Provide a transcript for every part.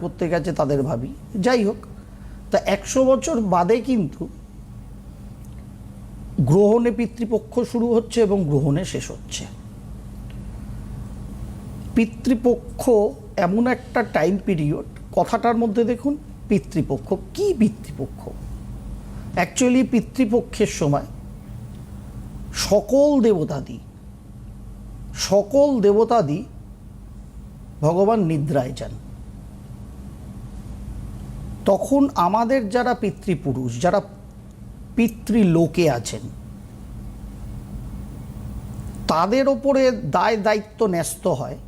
করতে গেছে তাদের ভাবি। যাই হোক, তা একশো বছর বাদে কিন্তু গ্রহণে পিতৃপক্ষ শুরু হচ্ছে এবং গ্রহণে শেষ হচ্ছে। পিতৃপক্ষ এমন একটা টাইম পিরিয়ড কথাটার মধ্যে দেখুন, পিতৃপক্ষ, কি পিতৃপক্ষ? অ্যাকচুয়ালি পিতৃপক্ষের সময় সকল দেবতাদি সকল দেবতাদি ভগবান নিদ্রায় যান। তখন আমাদের যারা পিতৃপুরুষ, যারা পিতৃলোকে আছেন, তাদের ওপরে দায় দায়িত্ব ন্যস্ত হয়,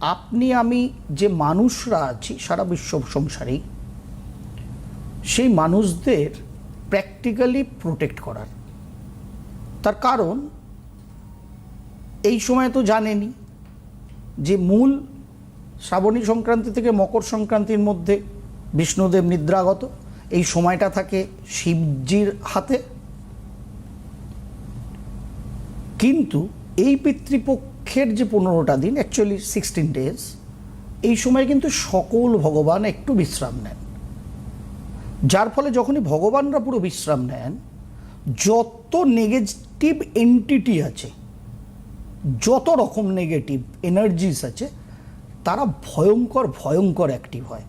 আপনি, আমি যে মানুষরা আছি, সারা বিশ্ব সংসারেই, সেই মানুষদের প্র্যাকটিক্যালি প্রোটেক্ট করার। তার কারণ, এই সময় তো জানেনই যে মূল শ্রাবণী সংক্রান্তি থেকে মকর সংক্রান্তির মধ্যে বিষ্ণুদেব নিদ্রাগত, এই সময়টা থাকে শিবজির হাতে। কিন্তু এই পিতৃপক্ষের যে পনেরোটা দিন অ্যাকচুয়ালি সিক্সটিন ডেজ এই সময় কিন্তু সকল ভগবান একটু বিশ্রাম নেন। যার ফলে যখনই ভগবানরা পুরো বিশ্রাম নেন, যত নেগেটিভ এন্টিটি আছে, যত রকম নেগেটিভ এনার্জিস আছে, তারা ভয়ঙ্কর ভয়ঙ্কর অ্যাক্টিভ হয়।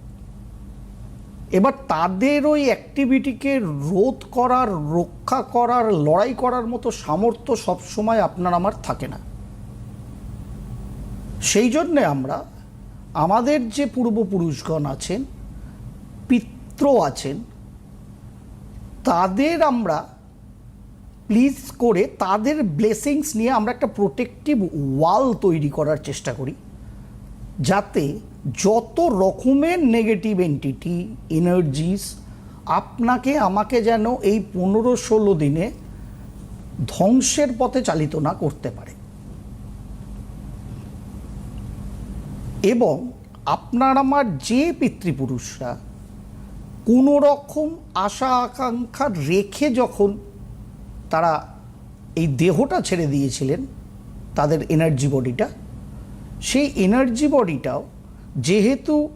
এবার তাদের ওই অ্যাক্টিভিটিকে রোধ করার, রক্ষা করার, লড়াই করার মতো সামর্থ্য সবসময় আপনার আমার থাকে না। সেই জন্যে আমরা আমাদের যে পূর্বপুরুষগণ আছেন, পিত্র আছেন, তাদের আমরা প্লিজ করে তাদের ব্লেসিংস নিয়ে আমরা একটা প্রোটেক্টিভ ওয়াল তৈরি করার চেষ্টা করি। যাতে যত রকমের নেগেটিভ এন্টিটি এনার্জিস আপনাকে, আমাকে যেন এই পনেরো ষোলো দিনে ধ্বংসের পথে চালিত না করতে পারে। এবং আপনার, আমার যে পিতৃপুরুষরা কোনো রকম আশা, আকাঙ্ক্ষা রেখে যখন তারা এই দেহটা ছেড়ে দিয়েছিলেন, তাদের এনার্জি বডিটা সেই এনার্জি বডিটাও যেহেতু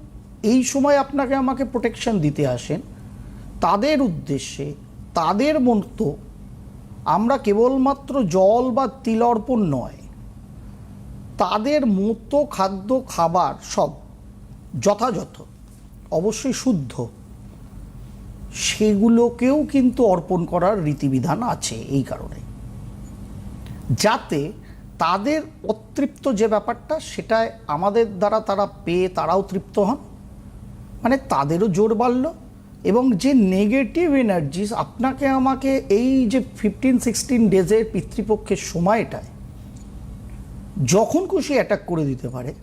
এই সময় আপনাকে আমাকে প্রোটেকশন দিতে আসেন, তাদের উদ্দেশ্যে, তাদের মতো আমরা কেবলমাত্র জল বা তিল অর্পণ নয়, তাদের মতো খাদ্য, খাবার সব যথাযথ, অবশ্যই শুদ্ধ, সেগুলোকেও কিন্তু অর্পণ করার রীতিবিধান আছে এই কারণে। যাতে তাদের অতৃপ্ত যে ব্যাপারটা সেটায় আমাদের দ্বারা তারা পেয়ে তারাও তৃপ্ত হন। মানে তাদেরও জোর বাড়ল এবং যে নেগেটিভ এনার্জিস আপনাকে আমাকে এই যে ফিফটিন সিক্সটিন ডেজের পিতৃপক্ষের সময়টায় যখন খুশি অ্যাটাক করে দিতে পারে,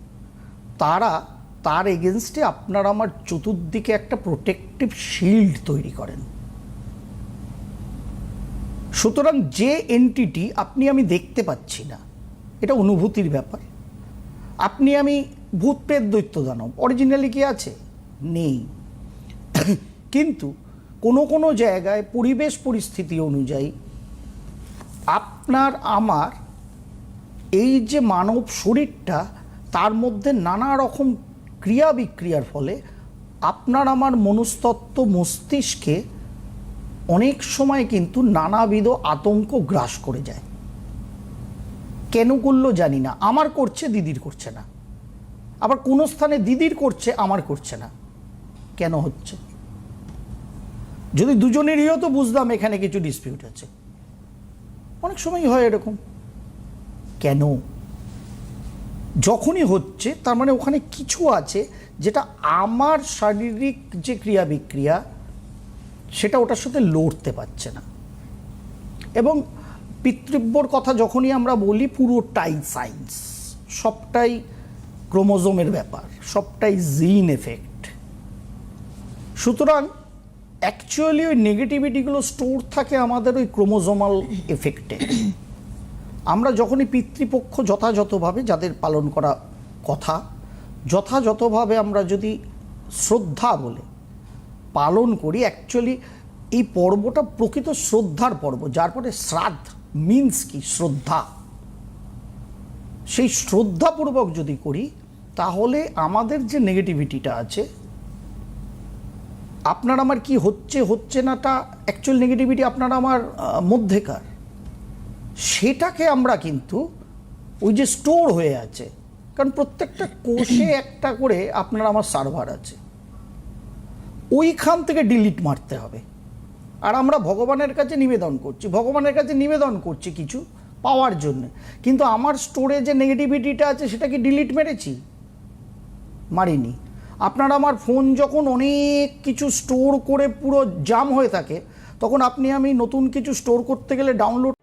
তারা, তার এগেনস্টে আপনার আমার চতুর্দিকে একটা প্রোটেক্টিভ শিল্ড তৈরি করেন। সুতরাং যে এন্টিটি আপনি আমি দেখতে পাচ্ছি না এটা অনুভূতির ব্যাপার। আপনি আমি ভূত প্রেত দৈত্য দানব। অরিজিনালি কি আছে? নেই। কিন্তু কোনো কোনো জায়গায় পরিবেশ পরিস্থিতি অনুযায়ী আপনার, আমার এই যে মানব শরীরটা, তার মধ্যে নানা রকম ক্রিয়া বিক্রিয়ার ফলে আপনার, আমার মনস্তত্ত্ব মস্তিষ্কে অনেক সময় কিন্তু নানাবিধ আতঙ্ক গ্রাস করে যায়। কেন করল জানি না। আমার করছে, দিদির করছে না। আবার কোনো স্থানে দিদির করছে, আমার করছে না। কেন হচ্ছে? যদি দুজনেরই তো বুঝতাম এখানে কিছু ডিসপিউট আছে। অনেক সময় হয় এরকম। কেন? যখনই হচ্ছে, তার মানে ওখানে কিছু আছে যেটা আমার শারীরিক যে ক্রিয়া বিক্রিয়া সেটা ওটার সাথে লড়তে পারছে না। এবং পিতৃব্যর কথা যখনই আমরা বলি পুরোটাই সাইন্স। সবটাই ক্রোমোজোমের ব্যাপার, সবটাই জিন এফেক্ট। সুতরাং অ্যাকচুয়ালি ওই নেগেটিভিটিগুলো স্টোর থাকে আমাদের ওই ক্রোমোজোমাল এফেক্টে। আমরা যখনই পিতৃপক্ষ যথাযথভাবে, যাদের পালন করা কথা, যথাযথভাবে আমরা যদি শ্রদ্ধা বলে পালন করি অ্যাকচুয়ালি এই পর্বটা প্রকৃত শ্রদ্ধার পর্ব, যার পরে শ্রাদ্ধ। মিন্স কি শ্রদ্ধা। সেই শ্রদ্ধাপূর্বক যদি করি, তাহলে আমাদের যে নেগেটিভিটিটা আছে, আপনার আমার কি হচ্ছে হচ্ছে নাটা অ্যাকচুয়াল নেগেটিভিটি আপনার আমার মধ্যেকার। সেটাকে আমরা কিন্তু ওই যে স্টোর হয়ে আছে, কারণ প্রত্যেকটা কোষে একটা করে আপনার আমার সার্ভার আছে। ওইখান থেকে ডিলিট মারতে হবে। আর আমরা ভগবানের কাছে নিবেদন করছি, ভগবানের কাছে নিবেদন করছি কিছু পাওয়ার জন্য। কিন্তু আমার স্টোরে যে নেগেটিভিটিটা আছে, সেটা কি ডিলিট মেরেছি? মারিনি। আপনার আমার ফোন যখন অনেক কিছু স্টোর করে পুরো জাম হয়ে থাকে, তখন আপনি আমি নতুন কিছু স্টোর করতে গেলে ডাউনলোড